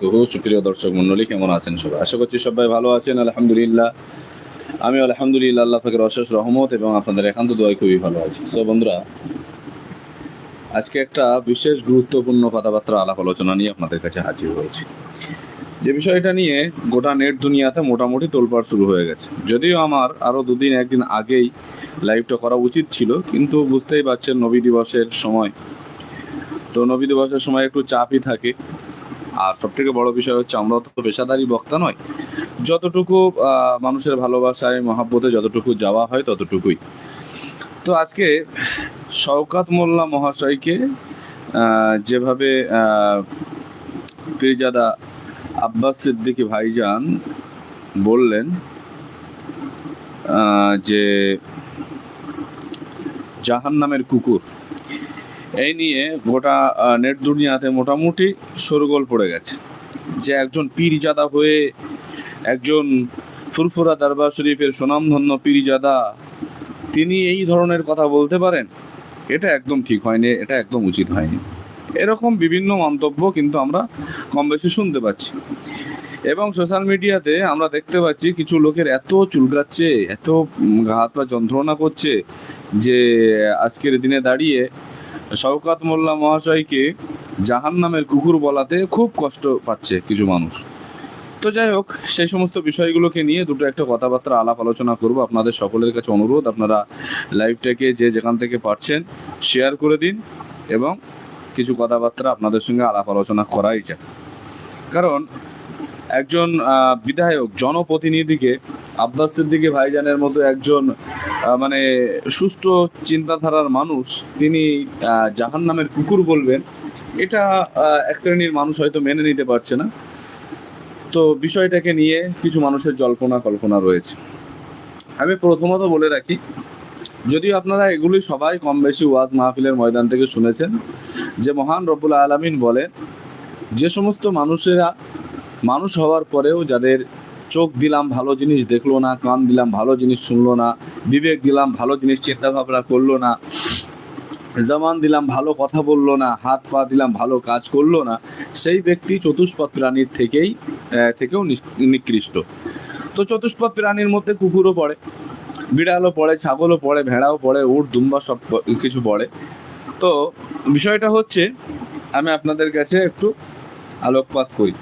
সুপ্রিয় দর্শক মন্ডলী, কেমন আছেন সবাই? আশা করছি সবাই ভালো আছেন, আলহামদুলিল্লাহ। আমি আলহামদুলিল্লাহ, আল্লাহ ফাকের অশেষ রহমত এবং আপনাদের একান্ত দোয়াই খুবই ভালো আছি। সো বন্ধুরা, আজকে একটা বিশেষ গুরুত্বপূর্ণ কথাবার্তা, আলাপ আলোচনা নিয়ে আপনাদের কাছে হাজির হয়েছি। যে বিষয়টা নিয়ে গোটা নেট দুনিয়াতে মোটামুটি তোলপাড় শুরু হয়ে গেছে। যদিও আমার আরও দুদিন, একদিন আগেই লাইভটা করা উচিত ছিল, কিন্তু বুঝতেই পারছেন নবী দিবসের সময়। তো নবী দিবসের সময় একটু চাপই থাকে। আর সব থেকে বড় বিষয় হচ্ছে আমরা তো পেশাদারি বক্তা নয় যতটুকু মানুষের ভালোবাসায় মহাব্বতে যতটুকু যাওয়া হয় ততটুকুই। তো আজকে শওকাত মোল্লা মহাশয়কে যেভাবে পীরজাদা আব্বাস সিদ্দিকী ভাইজান বললেন যে জাহান নামের কুকুর এই নিয়ে গোটা নেট দুনিয়াতে মোটামুটি শোরগোল পড়ে গেছে। যে একজন পীরজাদা হয়ে একজন ফুরফুরা দরবার শরীফের সুনামধন্য পীরজাদা, তিনি এই ধরনের কথা বলতে পারেন? এটা একদম ঠিক হয়নি, এটা একদম উচিত হয়নি। এরকম বিভিন্ন মন্তব্য কিন্তু আমরা কম বেশি শুনতে পাচ্ছি। এবং সোশ্যাল মিডিয়াতে আমরা দেখতে পাচ্ছি কিছু লোকের এত চুলকাচ্ছে, এত হাত পা যন্ত্রণা করছে যে আজকের দিনে দাঁড়িয়ে শওকাত মোল্লা মহাশয়কে জাহান নামের কুকুর বলাতে খুব কষ্ট পাচ্ছে কিছু মানুষ। তো যাই হোক, সেই সমস্ত বিষয়গুলোকে নিয়ে দুটো একটা কথাবার্তা আলাপ আলোচনা করব। আপনাদের সকলের কাছে অনুরোধ, আপনারা লাইভটাকে যে যেখান থেকে পারছেন শেয়ার করে দিন এবং কিছু কথাবার্তা আপনাদের সঙ্গে আলাপ আলোচনা করাই যায় কারণ একজন বিধায়ক, জনপ্রতিনিধিকে আব্বাস সিদ্দিকী ভাইজানের মতো একজন মানে সুষ্ঠু চিন্তাধারার মানুষ তিনি জাহান নামের কুকুর বলবেন, এটা এক শ্রেণির মানুষ হয়তো মেনে নিতে পারছে না। তো বিষয়টাকে নিয়ে কিছু মানুষের জল্পনা কল্পনা রয়েছে। আমি প্রথমত বলে রাখি, যদিও আপনারা এগুলি সবাই কম বেশি ওয়াজ মাহফিলের ময়দান থেকে শুনেছেন, যে মহান রব্বুল আলমিন বলেন, যে সমস্ত মানুষেরা মানুষ হওয়ার পরেও যাদের চোখ দিলাম ভালো জিনিস দেখল না, কান দিলাম ভালো জিনিস শুনলো না, বিবেক দিলাম ভালো জিনিস চিন্তা ভাবনা করল না, জামান দিলাম ভালো কথা বলল না, হাত পা দিলাম ভালো কাজ করল না, সেই ব্যক্তি চতুষ্পদ প্রাণীর থেকেই থেকেও নিকৃষ্ট। তো চতুষ্পদ প্রাণীর মধ্যে কুকুরও পড়ে, বিড়ালও পড়ে, ছাগলও পড়ে, ভেড়াও পড়ে, উট, দুম্বা সব কিছু পড়ে। তো বিষয়টা হচ্ছে, আমি আপনাদের কাছে একটু আলোকপাত করি।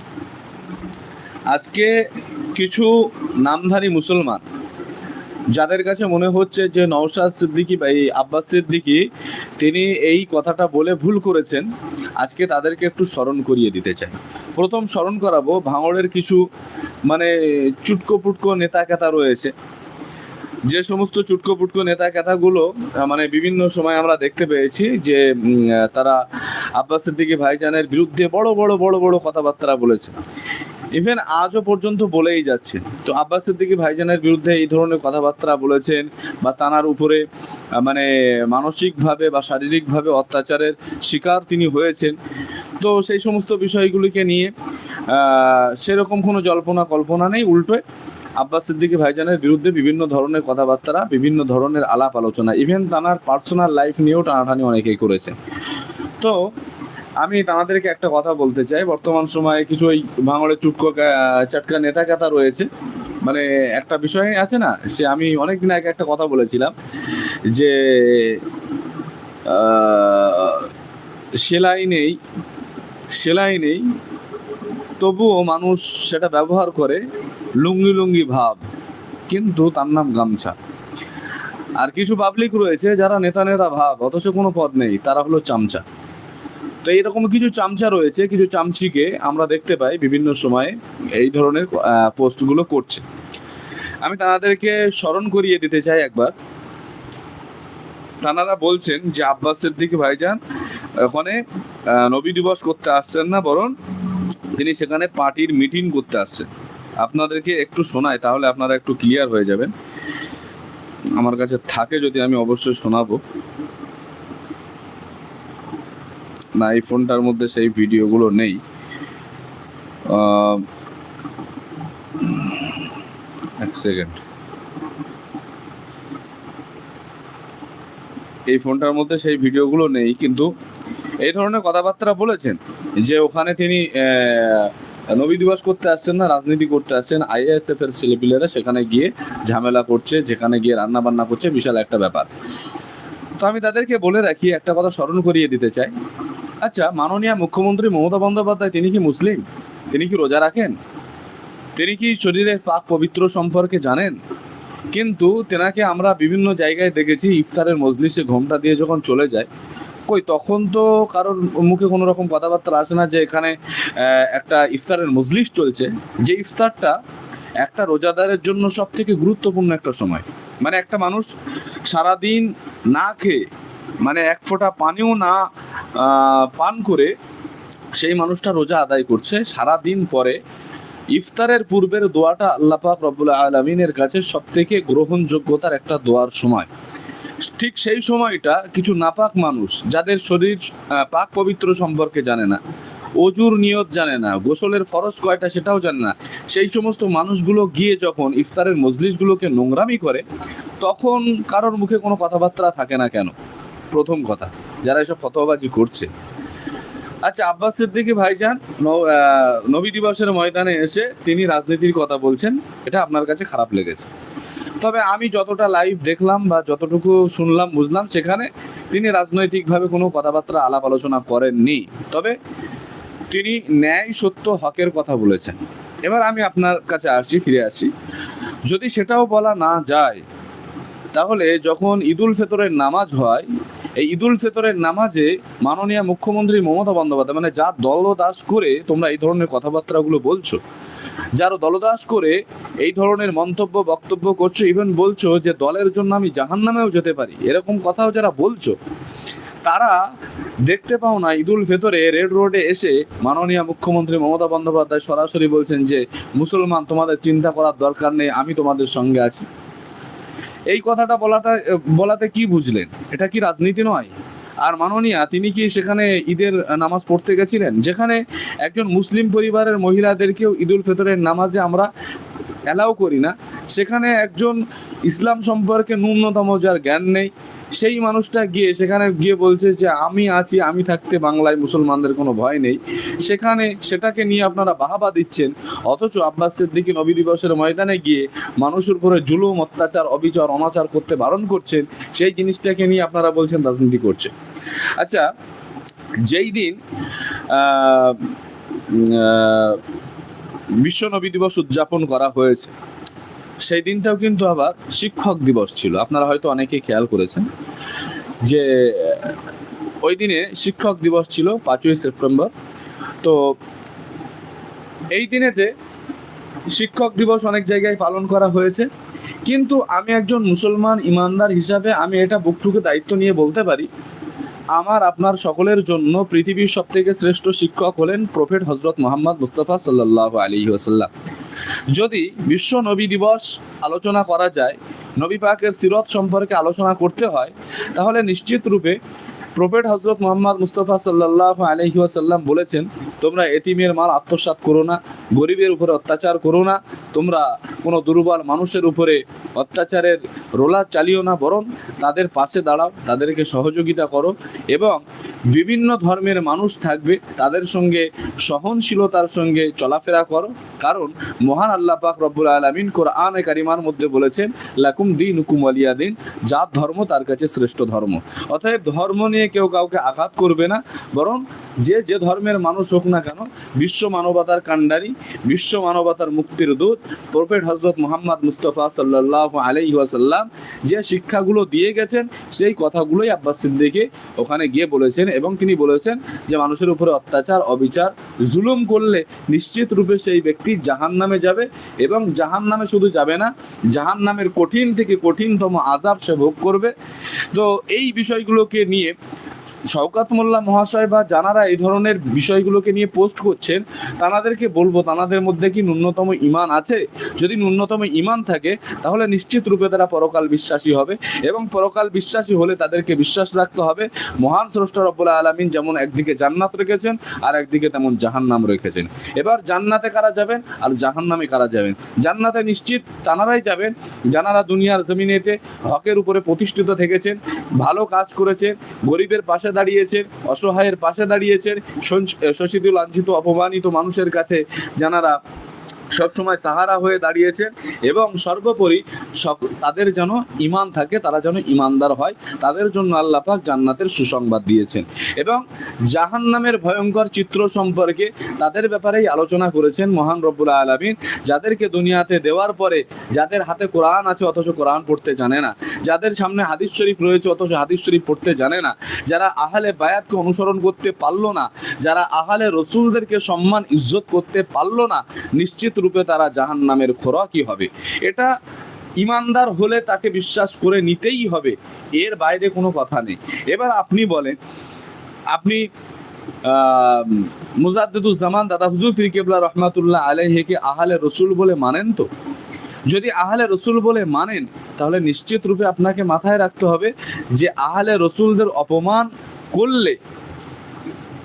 আজকে কিছু নামধারী মুসলমান, যাদের কাছে মনে হচ্ছে যে নওশাদ সিদ্দিকী বা এই আব্বাস সিদ্দিকী, তিনি এই কথাটা বলে ভুল করেছেন, আজকে তাদেরকে একটু স্মরণ করিয়ে দিতে চাই। প্রথম স্মরণ করাবো, ভাঙড়ের কিছু মানে চুটকো পুটকো নেতা কেতা রয়েছে। যে সমস্ত চুটকো পুটকো নেতা কেতাগুলো মানে বিভিন্ন সময় আমরা দেখতে পেয়েছি যে তারা আব্বাস সিদ্দিকী ভাইজানের বিরুদ্ধে বড় বড় বড় বড় কথাবার্তা বলেছে ইভেন আজও পর্যন্ত বলেই যাচ্ছে তো আব্বাস সিদ্দিকী ভাইজানের বিরুদ্ধে এই ধরনের কথাবার্তা বলেছেন বা তানার উপরে মানে মানসিকভাবে বা শারীরিকভাবে অত্যাচারের শিকার তিনি হয়েছেন। তো সেই সমস্ত বিষয়গুলিকে নিয়ে সেরকম কোনো জল্পনা কল্পনা নেই, উল্টোয় আব্বাস সিদ্দিকী ভাইজানের বিরুদ্ধে বিভিন্ন ধরনের কথাবার্তা, বিভিন্ন ধরনের আলাপ আলোচনা ইভেন তানার পার্সোনাল লাইফ নিয়েও টানাটানি অনেকেই করেছে তো আমি তাদেরকে একটা কথা বলতে চাই। বর্তমান সময়ে কিছু ওই ভাঙড়ের চুটকো চাটকা নেতা কাতা রয়েছে। মানে একটা বিষয় আছে না, সে আমি অনেক দিন আগে একটা কথা বলেছিলাম যে সেলাই নেই সেলাই নেই, তবুও মানুষ সেটা ব্যবহার করে লুঙ্গি লুঙ্গি ভাব, কিন্তু তার নাম গামছা। আর কিছু পাবলিক রয়েছে যারা নেতা নেতা ভাব, অথচ কোনো পদ নেই, তারা হলো চামচা। তো এরকম কিছু চামচা রয়েছে, কিছু চামচিকে আমরা দেখতে পাই বিভিন্ন সময়ে এই ধরনের পোস্টগুলো করছে। আমি তাদেরকে স্মরণ করিয়ে দিতে চাই একবার। তানারা বলছেন যে আব্বাস সিদ্দিকী ভাইজান ওখানে নবী দিবস করতে আসছেন না, বরং তিনি সেখানে পার্টির মিটিং করতে আসছেন। আপনাদেরকে একটু শোনায় তাহলে আপনারা একটু ক্লিয়ার হয়ে যাবেন। আমার কাছে থাকে যদি আমি অবশ্যই শোনাবো। না, এই ফোনটার মধ্যে সেই ভিডিওগুলো নেই। এক সেকেন্ড। এই ফোনটার মধ্যে সেই ভিডিওগুলো নেই, কিন্তু এই ধরনের কথাবার্তা বলেছেন যে ওখানে তিনি নবী দিবস করতে আসছেন না, রাজনীতি করতে আসছেন আইএসএফ এর ছেলেপিলেরা সেখানে গিয়ে ঝামেলা করছে, যেখানে গিয়ে রান্না বান্না করছে, বিশাল একটা ব্যাপার। তো আমি তাদেরকে বলে রাখি, একটা কথা স্মরণ করিয়ে দিতে চাই। আচ্ছা মাননীয় মুখ্যমন্ত্রী মমতা বন্দ্যোপাধ্যায়, তিনি কি মুসলিম? তিনি কি রোজা রাখেন? তিনি কি শরীরের পাক পবিত্র সম্পর্কে জানেন? কিন্তু তেনাকে আমরা বিভিন্ন জায়গায় দেখেছি, ইফতারের মজলিসে ঘোমটা দিয়ে যখন চলে যায়, কই তখন তো কারোর মুখে কোনো রকম কথাবার্তা আসে না যে এখানে একটা ইফতারের মজলিস চলছে। যে ইফতারটা একটা রোজাদারের জন্য সব থেকে গুরুত্বপূর্ণ একটা সময়। মানে একটা মানুষ সারাদিন না খেয়ে মানে এক ফোঁটা পানিও না পান করে সেই মানুষটা রোজা আদায় করছে। সারা দিন পরে ইফতারের পূর্বের দোয়াটা আল্লাহ পাক রব্বুল আলমিনের কাছে সব থেকে গ্রহণযোগ্যতার একটা দোয়ার সময়। ঠিক সেই সময়টা কিছু নাপাক মানুষ যাদের শরীর পাক পবিত্র সম্পর্কে জানে না, অজুর নিয়ত জানে না, গোসলের ফরজ কয়টা সেটাও জানে না, সেই সমস্ত মানুষগুলো গিয়ে যখন ইফতারের মজলিসগুলোকে নোংরামি করে, তখন কারোর মুখে কোনো কথাবার্তা থাকে না কেন? প্রথম কথা, যারা এসব ফতোয়াবাজি করছে। আচ্ছা আব্বাস সিদ্দিকী ভাইজান নবী দিবসের ময়দানে এসে তিনি রাজনীতির কথা বলছেন, এটা আপনার কাছে খারাপ লেগেছে। তবে আমি যতটা লাইভ দেখলাম বা যতটুকু শুনলাম, বুঝলাম, সেখানে তিনি রাজনৈতিকভাবে কোনো কথাবার্তা আলাপ আলোচনা করেননি। তবে তিনি ন্যায় সত্য হকের কথা বলেছেন। এবার আমি আপনার কাছে আসছি, ফিরে আসছি। যদি সেটাও বলা না যায় তাহলে যখন ঈদুল ফেতরের নামাজ হয়, এই ঈদুল ফেতরের নামাজে মাননীয় মুখ্যমন্ত্রী মমতা বন্দ্যোপাধ্যায় মানে যা দলদাস করে তোমরা এই ধরনের কথাবার্তাগুলো বলছো, যারা দলদাস করে এই ধরনের মন্তব্য, বক্তব্য করছ ইভেন বলছো যে দলের জন্য আমি জাহান্নামেও যেতে পারি, এরকম কথাও যারা বলছো, তারা দেখতে পাও না ঈদুল ফেতরে রেড রোডে এসে মাননীয় মুখ্যমন্ত্রী মমতা বন্দ্যোপাধ্যায় সরাসরি বলছেন যে, মুসলমান, তোমাদের চিন্তা করার দরকার নেই, আমি তোমাদের সঙ্গে আছি। এই কথাটা বলাটা, বলাতে কি বুঝলেন? এটা কি রাজনীতি নয়? আর মাননীয়া, তিনি কি সেখানে ঈদের নামাজ পড়তে গেছিলেন? যেখানে একজন মুসলিম পরিবারের মহিলাদেরকেও ঈদুল ফেতরের নামাজে আমরা অ্যালাউ করি না। সেখানে একজন ইসলাম সম্পর্কে ন্যূনতম যার জ্ঞান নেই সেই মানুষটা গিয়ে, সেখানে গিয়ে বলছে যে, আমি আছি, আমি থাকতে বাংলায় মুসলমানদের কোনো ভয় নেই। সেখানে সেটাকে নিয়ে আপনারা বাহাবা দিচ্ছেন। অথচ আব্বাস সিদ্দিকী নবী দিবসের ময়দানে গিয়ে মানুষের উপরে জুলুম, অত্যাচার, অবিচার, অনাচার করতে বারণ করছেন, সেই জিনিসটাকে নিয়ে আপনারা বলছেন রাজনীতি করছে। আচ্ছা যেই দিন বিশ্ব নবী দিবস উদযাপন করা হয়েছে সেই দিনটাও কিন্তু আবার শিক্ষক দিবস ছিল। আপনারা হয়তো অনেকেই খেয়াল করেছেন যে, ওই দিনে শিক্ষক দিবস ছিল পাঁচই সেপ্টেম্বর। তো এই দিনেতে শিক্ষক দিবস অনেক জায়গায় পালন করা হয়েছে। কিন্তু আমি একজন মুসলমান ইমানদার হিসাবে আমি এটা বুকটুকে দায়িত্ব নিয়ে বলতে পারি আমার আপনার সকলের জন্য পৃথিবীর সব থেকে শ্রেষ্ঠ শিক্ষক হলেন প্রফেট হজরত মোহাম্মদ মুস্তফা সাল্লাহ আলী ওসাল্লাম যদি বিশ্ব নবী দিবস আলোচনা করা যায়, নবী পাকের সিরত সম্পর্কে আলোচনা করতে হয়, তাহলে নিশ্চিত রূপে প্রফেট হজরত মোহাম্মদ মুস্তফা সাল্লাহ আলহি ওয়াসাল্লাম বলেছেন তোমরা এতিমের মাল আত্মসাৎ করো না, গরিবের উপরে অত্যাচার করো না, তোমরা কোনো দুর্বল মানুষের উপরে অত্যাচারের রোলা চালিও না, বরং তাদের পাশে দাঁড়াও, তাদেরকে সহযোগিতা করো এবং বিভিন্ন ধর্মের মানুষ থাকবে, তাদের সঙ্গে সহনশীলতার সঙ্গে চলাফেরা করো। কারণ মহান আল্লাহ পাক রব্বুল আলমিন কোরআন কারিমার মধ্যে বলেছেন, লাকুম দিন হুকুম আলিয়া দিন যার ধর্ম তার কাছে শ্রেষ্ঠ ধর্ম। অতএব ধর্ম নিয়ে কেউ কাউকে আঘাত করবে না, বরং যে যে ধর্মের মানুষ হোক কেন? বিশ্ব মানবতার কাণ্ডারি, বিশ্ব মানবতার মুক্তির দূত, প্রফেট হজরত মোহাম্মদ মুস্তফা সাল্লাহ আলাই ওয়াসাল্লাম যে শিক্ষাগুলো দিয়ে গেছেন, সেই কথাগুলোই আব্বাস সিদ্দিকে ওখানে গিয়ে বলেছেন এবং তিনি বলেছেন যে মানুষের উপরে অত্যাচার, অবিচার, জুলুম করলে নিশ্চিত রূপে সেই ব্যক্তি জাহান নামে যাবে এবং জাহান নামে শুধু যাবে না জাহান নামের কঠিন থেকে কঠিনতম আজাব সে ভোগ করবে। তো এই বিষয়গুলোকে নিয়ে শওকাত মোল্লা মহাশয় বা যারা এই ধরনের বিষয়গুলোকে নিয়ে পোস্ট করছেন, তানাদেরকে বলব, তানাদের মধ্যে কি ন্যূনতম ইমান আছে? যদি ন্যূনতম ইমান থাকে, তাহলে নিশ্চিত রূপে তারা পরকাল বিশ্বাসী হবে এবং পরকাল বিশ্বাসী হলে তাদেরকে বিশ্বাস রাখতে হবে। মহান স্রষ্টা রব্বুল আলমিন যেমন একদিকে জান্নাত রেখেছেন, আর একদিকে তেমন জাহান্নাম রেখেছেন। এবার জান্নাতে কারা যাবেন? আর জাহান্নামে কারা যাবেন? জান্নাতে নিশ্চিত তানারাই যাবেন যারা দুনিয়ার জমিনেতে হকের উপরে প্রতিষ্ঠিত থেকেছেন, ভালো কাজ করেছেন, গরিবের পাশে দাঁড়িয়েছেন অসহায়ের পাশে দাঁড়িয়েছেন। শোষিত লাঞ্ছিত অপমানিত মানুষের কাছে যারা সবসময় সাহারা হয়ে দাঁড়িয়েছেন এবং সর্বোপরি তাদের যেন ইমান থাকে, তারা যেন ইমানদার হয়, তাদের জন্য আল্লাহ পাক জান্নাতের সুসংবাদ দিয়েছেন। এবং জাহান্নামের ভয়ঙ্কর চিত্র সম্পর্কে তাদের ব্যাপারেই আলোচনা করেছেন মহান রব্বুল আলমিন। যাদেরকে দুনিয়াতে দেওয়ার পরে যাদের হাতে কোরআন আছে, অথচ কোরআন পড়তে জানে না। যাদের সামনে হাদিস শরীফ রয়েছে, অথচ হাদিস শরীফ পড়তে জানে না। যারা আহলে বায়াতকে অনুসরণ করতে পারল না, যারা আহলে রসুলদেরকে সম্মান, ইজ্জত করতে পারল না, নিশ্চিত রূপে তারা জাহান নামের খোরাকই হবে। এটা ইমানদার হলে তাকে বিশ্বাস করে নিতেই হবে, এর বাইরে কোনো কথা নেই। এবার আপনি বলেন, আপনি মুজাদ্দুজ্জামান দাদা হুজুর পীর কেবলা রহমাতুল্লাহ আলাইহিকে আহলে রসুল বলে মানেন তো? যদি আহলে রসুল বলে মানেন, তাহলে নিশ্চিত রূপে আপনাকে মাথায় রাখতে হবে যে আহলে রসুলদের অপমান করলে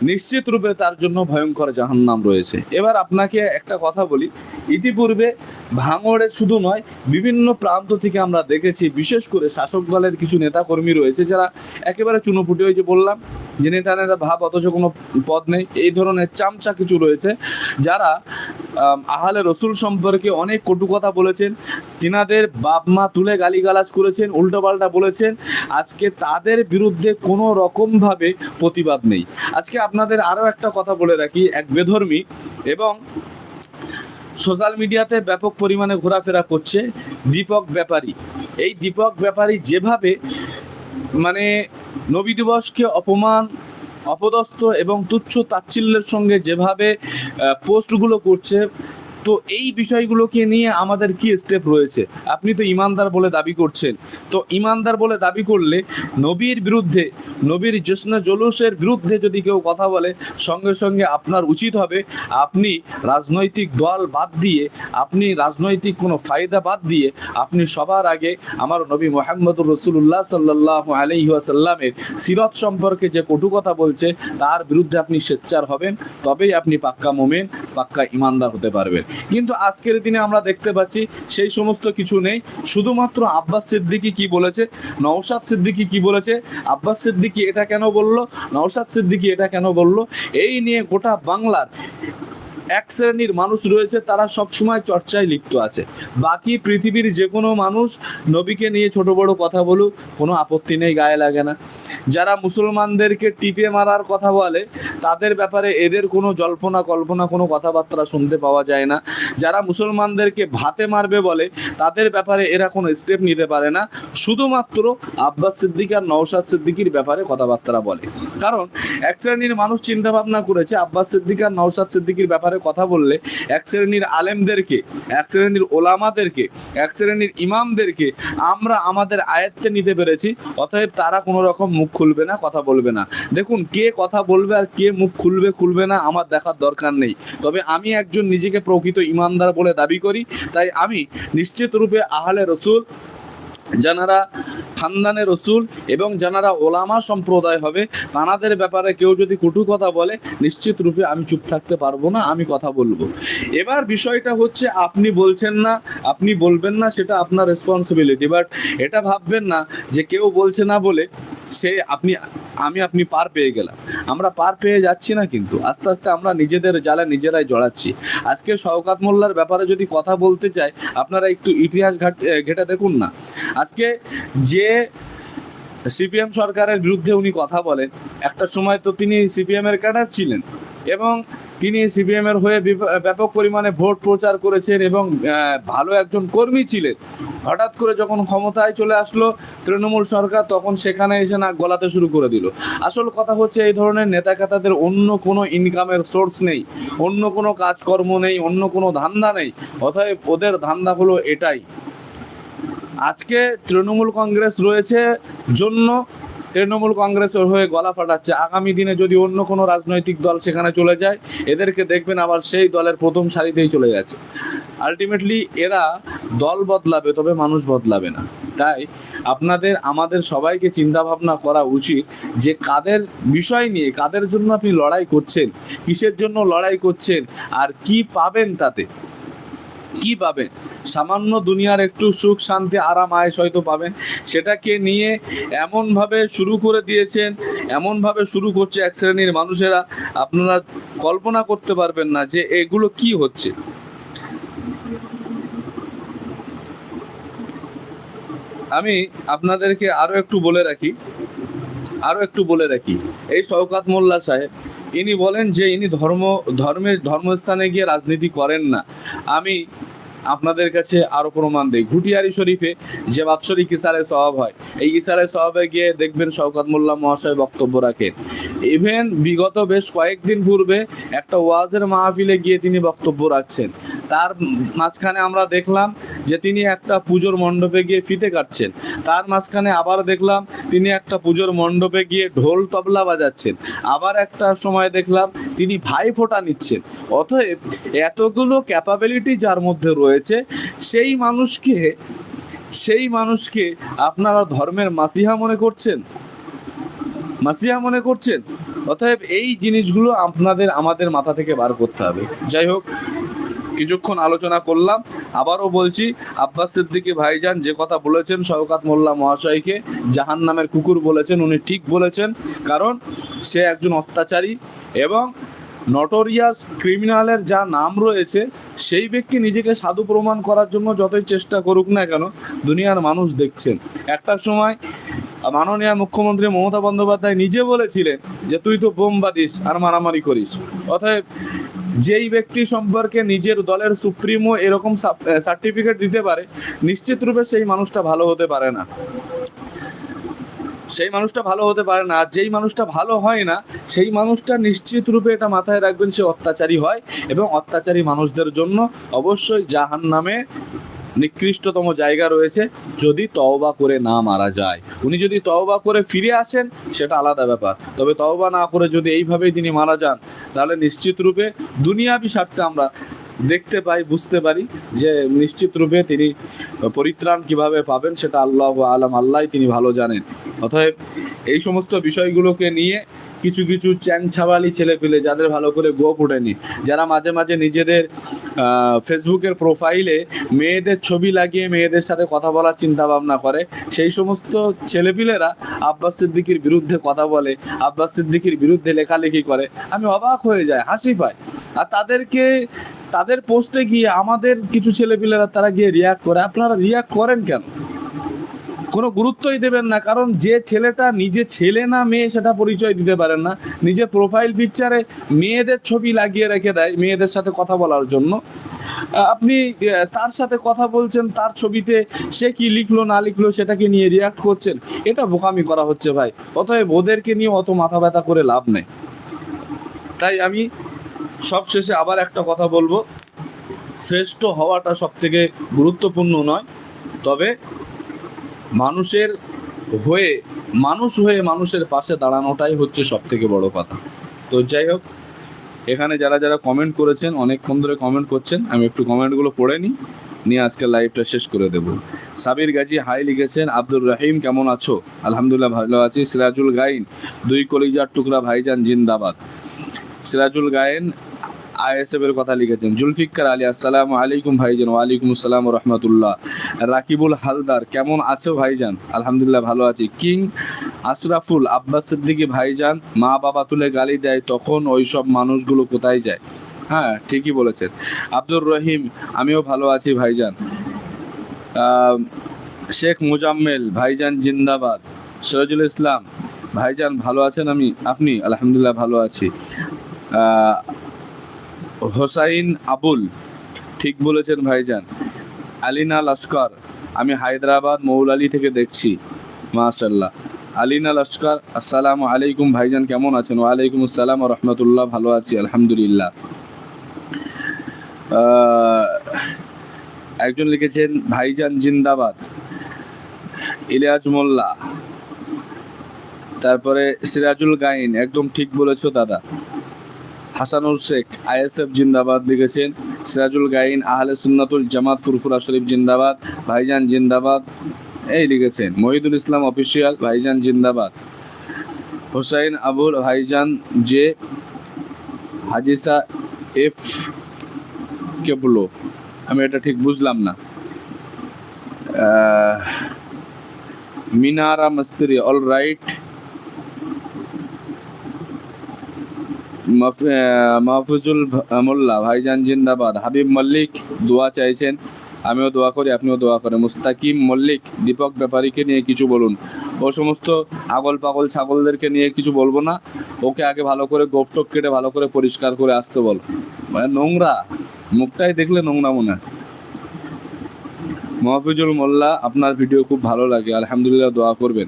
নিশ্চিত রূপে তার জন্য ভয়ঙ্কর জাহান্নাম রয়েছে। এবার আপনাকে একটা কথা বলি। ইতিপূর্বে ভাঙড়ে শুধু নয়, বিভিন্ন প্রান্ত থেকে আমরা দেখেছি, বিশেষ করে শাসক দলের কিছু নেতাকর্মী রয়েছে যারা একেবারে চুনোপুটি হয়েছে বললাম, যে নেতা নেতা ভাব, অথচ কোনো পদ নেই, এই ধরনের চামচা কিছু রয়েছে যারা আহলে রসুল সম্পর্কে অনেক কটু কথা বলেছেন, তিনাদের বাপ মা তুলে গালিগালাজ করেছেন, উল্টোপাল্টা বলেছেন, আজকে তাদের বিরুদ্ধে কোনো রকমভাবে প্রতিবাদ নেই। আজকে আপনাদের আরও একটা কথা বলে রাখি, এক বেধর্মী এবং সোশ্যাল মিডিয়াতে ব্যাপক পরিমাণে ঘোরাফেরা করছে দীপক ব্যাপারী। এই দীপক ব্যাপারী যেভাবে মানে নবী দিবসকে অপমান, অপদস্থ এবং তুচ্ছ তাচ্ছিল্যের সঙ্গে যেভাবে পোস্টগুলো করছে তো এই বিষয়গুলোকে নিয়ে আমাদের কি স্টেপ রয়েছে? আপনি তো ইমানদার বলে দাবি করছেন। তো ইমানদার বলে দাবি করলে নবীর বিরুদ্ধে, নবীর জোসনা জলুসের বিরুদ্ধে যদি কেউ কথা বলে, সঙ্গে সঙ্গে আপনার উচিত হবে আপনি রাজনৈতিক দল বাদ দিয়ে, আপনি রাজনৈতিক কোনো ফায়দা বাদ দিয়ে, আপনি সবার আগে আমার নবী মোহাম্মদুর রসুল্লাহ সাল্লাহ আলহিহাসাল্লামের সিরত সম্পর্কে যে কটু কথা বলছে, তার বিরুদ্ধে আপনি সোচ্চার হবেন, তবেই আপনি পাক্কা মোমেন, পাক্কা ইমানদার হতে পারবেন। কিন্তু আজকের দিনে আমরা দেখতে পাচ্ছি সেই সমস্ত কিছু নেই। শুধুমাত্র আব্বাস সিদ্দিকি কি বলেছে? নওশাদ সিদ্দিকি কি বলেছে? আব্বাস সিদ্দিকি এটা কেন বলল? নওশাদ সিদ্দিকি এটা কেন বলল? এই নিয়ে গোটা বাংলার এক শ্রেণির মানুষ রয়েছে, তারা সবসময় চর্চায় লিপ্ত আছে। বাকি পৃথিবীর যে কোনো মানুষ নবীকে নিয়ে ছোট বড় কথা বলুক, কোনো আপত্তি নেই, গায়ে লাগে না। যারা মুসলমানদেরকে টিপে মারার কথা বলে, তাদের ব্যাপারে এদের কোনো জল্পনা, কল্পনা, কোনো কথাবার্তা শুনতে পাওয়া যায় না। যারা মুসলমানদেরকে ভাতে মারবে বলে, তাদের ব্যাপারে এরা কোনো স্টেপ নিতে পারে না। শুধুমাত্র আব্বাস সিদ্দিক আর নওশাদ সিদ্দিকির ব্যাপারে কথাবার্তা বলে। কারণ, এক শ্রেণির মানুষ চিন্তা ভাবনা করেছে, আব্বাস সিদ্দিক আর নওশাদ সিদ্দিকির ব্যাপারে কথা বললে এক শ্রেণির আলেমদেরকে, এক শ্রেণির ওলামাদেরকে, এক শ্রেণির ইমামদেরকে আমরা আমাদের আয়ত্তে নিতে পেরেছি, অতএব তারা কোনো রকম মুখ খুলবে না, কথা বলবে না। দেখুন, কে কথা বলবে আর কে মুখ খুলবে খুলবে না আমার দেখার দরকার নেই। তবে আমি একজন নিজেকে প্রকৃত ইমানদার বলে দাবি করি, তাই আমি নিশ্চিত রূপে আহলে রসুল যারা খানদানে রসুল এবং যারা ওলামা সম্প্রদায় হবে তানাদের ব্যাপারে কেউ যদি কটু কথা বলে, নিশ্চিত রূপে আমি চুপ থাকতে পারব না, আমি কথা বলব। এবার বিষয়টা হচ্ছে, আপনি বলছেন না, আপনি বলবেন না, সেটা আপনার রেসপন্সিবিলিটি বাট এটা ভাববেন না যে কেউ বলছে না বলে সে আপনি, আমি আপনি পার পেয়ে গেলাম। আমরা পার পেয়ে যাচ্ছি না কিন্তু, আস্তে আস্তে আমরা নিজেদের জালে নিজেরাই জড়াচ্ছি। আজকে শওকাত মোল্লার ব্যাপারে যদি কথা বলতে চাই, আপনারা একটু ইতিহাস ঘাট ঘেটে দেখুন না। আজকে যে সিপিএম সরকারের বিরুদ্ধে উনি কথা বলেন, একটা সময় তো তিনি সিপিএম এর ক্যাডার ছিলেন এবং তিনি সিপিএম এর হয়ে ব্যাপক পরিমাণে ভোট প্রচার করেছেন এবং ভালো একজন কর্মী ছিলেন। হঠাৎ করে যখন ক্ষমতায় চলে আসলো তৃণমূল সরকার, তখন সেখানে এসে নাক গলাতে শুরু করে দিল। আসল কথা হচ্ছে এই ধরনের নেতা নেতাদের অন্য কোনো ইনকামের সোর্স নেই, অন্য কোনো কাজকর্ম নেই, অন্য কোনো ধান্দা নেই। অতএব ওদের ধান্দা হলো এটাই। আজকে তৃণমূল কংগ্রেস রয়েছে, জন্য তৃণমূল কংগ্রেসের হয়ে গলা ফাটাচ্ছে। আগামী দিনে যদি অন্য কোনো রাজনৈতিক দল সেখানে চলে যায়, এদেরকে দেখবেন আবার সেই দলের প্রথম সারিতেই চলে গেছে আলটিমেটলি এরা দল বদলাবে, তবে মানুষ বদলাবে না। তাই আপনাদের, আমাদের সবাইকে চিন্তা ভাবনা করা উচিত যে কাদের বিষয় নিয়ে, কাদের জন্য আপনি লড়াই করছেন, কিসের জন্য লড়াই করছেন, আর কি পাবেন তাতে? কি পাবেন? সামান্য দুনিয়ার একটু সুখ, শান্তি, আরাম আয়েস হয়তো পাবেন। সেটাকে নিয়ে এমনভাবে শুরু করে দিয়েছেন, এমনভাবে শুরু করছে এক শ্রেণির মানুষেরা। আপনারা কল্পনা করতে পারবেন না যে এগুলো কি হচ্ছে। আমি আপনাদেরকে আরও একটু বলে রাখি আরও একটু বলে রাখি। এই শওকাত মোল্লা সাহেব ইনি বলেন যে ইনি ধর্ম ধর্মের ধর্মস্থানে গিয়ে রাজনীতি করেন না। আমি আপনাদের কাছে আরও প্রমাণ দেয় ঘুটিয়ারি শরীফে যে বাৎসরিক ইসারে সওয়াব হয়, এই ইসারে সওয়াবে গিয়ে দেখবেন শওকাত মোল্লা মহাশয় বক্তব্য রাখেন। ইভেন বিগত বেশ কয়েকদিন পূর্বে একটা ওয়াজের মাহফিলে গিয়ে তিনি বক্তব্য রাখছেন। তার মাঝখানে আমরা দেখলাম যে তিনি একটা পুজোর মণ্ডপে গিয়ে ফিতে কাটছেন। তার মাঝখানে আবার দেখলাম তিনি একটা পুজোর মণ্ডপে গিয়ে ঢোল তবলা বাজাচ্ছেন। আবার একটা সময় দেখলাম তিনি ভাই ফোঁটা নিচ্ছেন। অতএব এতগুলো ক্যাপাবিলিটি যার মধ্যে রয়েছে সেই মানুষকে সেই মানুষকে আপনারা ধর্মের মাসিহা মনে করছেন? মাসিহা মনে করছেন? অতএব এই জিনিসগুলো আপনাদের, আমাদের মাথা থেকে বার করতে হবে। যাই হোক, কিছুক্ষণ আলোচনা করলাম, আবারও বলছি, আব্বাস সিদ্দিকী ভাইজান যে কথা বলেছেন শওকাত মোল্লা মহাশয়কে জাহান নামের কুকুর বলেছেন, উনি ঠিক বলেছেন, কারণ সে একজন অত্যাচারী এবং নটোরিয়াস ক্রিমিনালের যা নাম রয়েছে, সেই ব্যক্তি নিজেকে সাধু প্রমাণ করার জন্য যতই চেষ্টা করুক না কেন, দুনিয়ার মানুষ দেখছেন। একটা সময় মাননীয় মুখ্যমন্ত্রী মমতা বন্দ্যোপাধ্যায় নিজে বলেছিলেন যে, তুই তো বোম বাদিস আর মারামারি করিস। অতএব যেই ব্যক্তি সম্পর্কে নিজের দলের সুপ্রিমো এরকম সার্টিফিকেট দিতে পারে নিশ্চিত রূপে সেই মানুষটা ভালো হতে পারে না। সেই মানুষটা ভালো হতে পারে না, আর যেই মানুষটা ভালো হয় না, সেই মানুষটা নিশ্চিত রূপে এটা মাথায় রাখবেন সে অত্যাচারী হয় এবং অত্যাচারী মানুষদের জন্য অবশ্যই জাহান নামে নিকৃষ্টতম জায়গা রয়েছে যদি তওবা করে না মারা যায়। উনি যদি তওবা করে ফিরে আসেন, সেটা আলাদা ব্যাপার। তবে তওবা না করে যদি এইভাবেই তিনি মারা যান, তাহলে নিশ্চিত রূপে দুনিয়াবি স্বার্থে আমরা দেখতে পাই, বুঝতে পারি যে নিশ্চিত রূপে তিনি পরিত্রাণ কীভাবে পাবেন সেটা আল্লাহ আলম আল্লাহ তিনি ভালো জানেন। অতএব এই সমস্ত বিষয়গুলোকে নিয়ে কিছু কিছু চ্যাং ছাবালি ছেলে পেলে যাদের ভালো করে গোপ ওঠেনি, যারা মাঝে মাঝে নিজেদের ফেসবুকের প্রোফাইলে মেয়েদের ছবি লাগিয়ে মেয়েদের সাথে কথা বলার চিন্তা ভাবনা করে, সেই সমস্ত ছেলেপিলেরা আব্বাস সিদ্দিকির বিরুদ্ধে কথা বলে, আব্বাস সিদ্দিকির বিরুদ্ধে লেখালেখি করে। আমি অবাক হয়ে যায় হাসি পায় আর তাদেরকে তাদের পোস্টে গিয়ে আমাদের কিছু ছেলেপিলেরা তারা গিয়ে রিয়াক্ট করে। আপনারা রিয়াক্ট করেন কেন? কোনো গুরুত্বই দেবেন না, কারণ যে ছেলেটা নিজে ছেলে না, মেয়ে সেটা পরিচয় দিতে পারেন না। নিজের প্রোফাইল পিকচারে মেয়েদের ছবি লাগিয়ে রেখে দেয় মেয়েদের সাথে কথা বলার জন্য। আপনি তার সাথে কথা বলছেন, তার ছবিতে সে কি লিখলো, না লিখলো, সেটাকে নিয়ে রিয়াক্ট করছেন, এটা বোকামি করা হচ্ছে ভাই। অতএব ওদেরকে নিয়ে অত মাথা ব্যথা করে লাভ নেই। তাই আমি সবশেষে আবার একটা কথা বলব। শ্রেষ্ঠ হওয়াটা সব থেকে গুরুত্বপূর্ণ নয়, তবে মানুষের হয়ে, মানুষ হয়ে মানুষের পাশে দাঁড়ানোটাই হচ্ছে সব থেকে বড় কথা। তো যাই হোক, এখানে যারা যারা কমেন্ট করেছেন, অনেকক্ষণ ধরে কমেন্ট করছেন, আমি একটু কমেন্টগুলো পড়ে নিই, নিয়ে আজকে লাইভটা শেষ করে দেব। সাবির গাজী হাই লিখেছেন, আব্দুর রহিম, কেমন আছো? আলহামদুলিল্লাহ ভালো আছি। সিরাজুল গাইন, দুই কলিজার টুকরা ভাইজান জিন্দাবাদ। সিরাজুল গায়েন আইএসএফ এর কথা লিখেছেন। জুলফিকার আলী, আসসালামু আলাইকুম ভাইজান, ওয়ালাইকুম আসসালাম রহমতুল্লাহ। রাকিবুল হালদার, কেমন আছো ভাইজান? আলহামদুলিল্লাহ ভালো আছি। কিং আশরাফুল আব্বাস সিদ্দিকী ভাইজান, মা বাবা তুলে গালি দেয়, তখন ওই সব মানুষগুলো কোথায় যায়? হ্যাঁ ঠিকই বলেছেন। আব্দুর রহিম, আমিও ভালো আছি ভাইজান। শেখ মুজাম্মেল, ভাইজান জিন্দাবাদ। সিরাজুল ইসলাম, ভাইজান ভালো আছেন আমি? আপনি? আলহামদুলিল্লাহ ভালো আছি। হোসাইন আবুল, ঠিক বলেছেন ভাইজান। আলিনা লস্কর, আমি হায়দ্রাবাদ মৌলালি থেকে দেখছি মাশাল্লাহ আলিনা লস্কর, আসসালামু আলাইকুম ভাইজান, কেমন আছেন? ওয়ালাইকুম আসসালাম রহমতুল্লাহ, ভালো আছি, আলহামদুলিল্লাহ। একজন লিখেছেন, ভাইজান জিন্দাবাদ। ইলিয়াজ মোল্লা। তারপরে সিরাজুল গাইন, একদম ঠিক বলেছ দাদা। হাসানুর শেখ আইএসএফ জিন্দাবাদ লিখেছেন। সিরাজুল গাইন, আহলে সুন্নাতুল জামাত, ফুরফুরা শরীফ জিন্দাবাদ, ভাইজান জিন্দাবাদ, এই লিখেছেন। মহিদুল ইসলাম অফিসিয়াল, ভাইজান জিন্দাবাদ। হোসাইন আবুল ভাইজান জে, হাজিসা এফ কেবলো আমি এটা ঠিক বুঝলাম না। মিনারা মস্তিরি অল রাইট মাহফুজুল মোল্লা, ভাইজান জিন্দাবাদ। হাবিব মল্লিক, দোয়া চাইছেন। আমিও দোয়া করি, আপনিও দোয়া করেন। মুস্তাকিম মল্লিক, দীপক ব্যাপারীকে নিয়ে কিছু বলুন। ও সমস্ত আগল পাগল ছাগলদেরকে নিয়ে কিছু বলব না। ওকে আগে ভালো করে গোপটোপ কেটে ভালো করে পরিষ্কার করে আসতে বল। মানে নোংরা। মুখটাই দেখলে নোংরা মনে হয়। মহাফিজুল মোল্লা, আপনার ভিডিও খুব ভালো লাগে। আলহামদুলিল্লাহ দোয়া করবেন।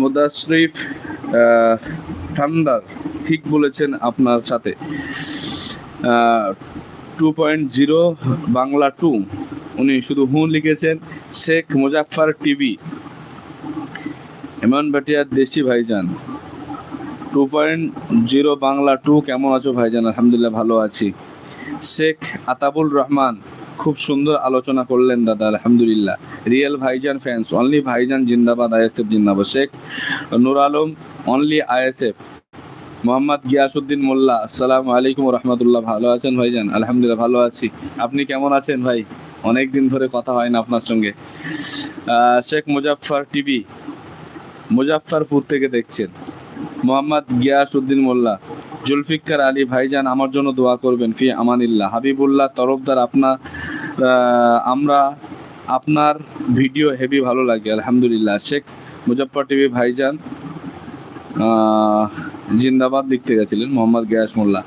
মুদাশরিফ আহ, থান্দার ঠিক বলেছেন আপনার সাথে। Two point zero Bangla two উনি শুধু হু লিখেছেন শেখ মুজাফফর টিভি। হেমন ভাটিয়ার দেশি ভাইজান। Two point zero Bangla two কেমন আছো ভাইজান? আলহামদুলিল্লাহ ভালো আছি। শেখ আতাবুল রহমান খুব সুন্দর আলোচনা করলেন দাদা, আলহামদুলিল্লাহ। রিয়েল ভাইজান ফ্যান্স অনলি ভাইজান জিন্দাবাদ, আইএসএফ জিন্দাবাদ। Sheikh Nur Alam only ISF. Mohammad Giasuddin Molla, আসসালামু আলাইকুম রহমতুল্লাহ ভালো আছেন ভাইজান? আলহামদুলিল্লাহ, ভালো আছি। আপনি কেমন আছেন ভাই? অনেক দিন ধরে কথা হয় না আপনার সঙ্গে। শেখ মুজাফফর টিভি, মুজাফফরপুর থেকে দেখছেন। মোহাম্মদ গিয়াসউদ্দিন মোল্লা জুলফিকার আলী ভাইজান আমার জন্য দোয়া করবেন, ফি আমানিল্লাহ। হাবিবুল্লাহ, তরফদার আপনার আমরা আপনার ভিডিও হেভি ভালো লাগে, আলহামদুলিল্লাহ। শেখ মুজাফফর টিভি ভাইজান জিন্দাবাদ লিখতে গেছিলেন, মোহাম্মদ গিয়াস মোল্লা।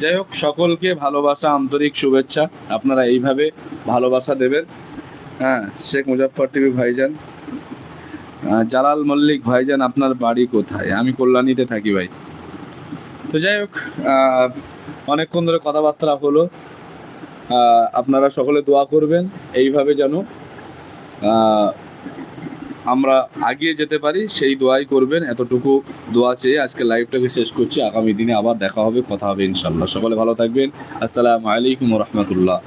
যাই হোক, সকলকে ভালোবাসা, আন্তরিক শুভেচ্ছা। আপনারা এইভাবে ভালোবাসা দেবেন। হ্যাঁ শেখ মুজাফফর টিভি ভাইজান জালাল মল্লিক ভাইজান, আপনার বাড়ি কোথায়? আমি কল্যাণীতে থাকি ভাই। তো যাই হোক অনেকক্ষণ ধরে কথাবার্তা হলো। আপনারা সকলে দোয়া করবেন, এইভাবে যেন আমরা আগিয়ে যেতে পারি, সেই দোয়াই করবেন। এতটুকু দোয়া চেয়ে আজকে লাইভটাকে শেষ করছি। আগামী দিনে আবার দেখা হবে, কথা হবে ইনশাল্লাহ সকলে ভালো থাকবেন। আসসালামু আলাইকুম রহমতুল্লাহ।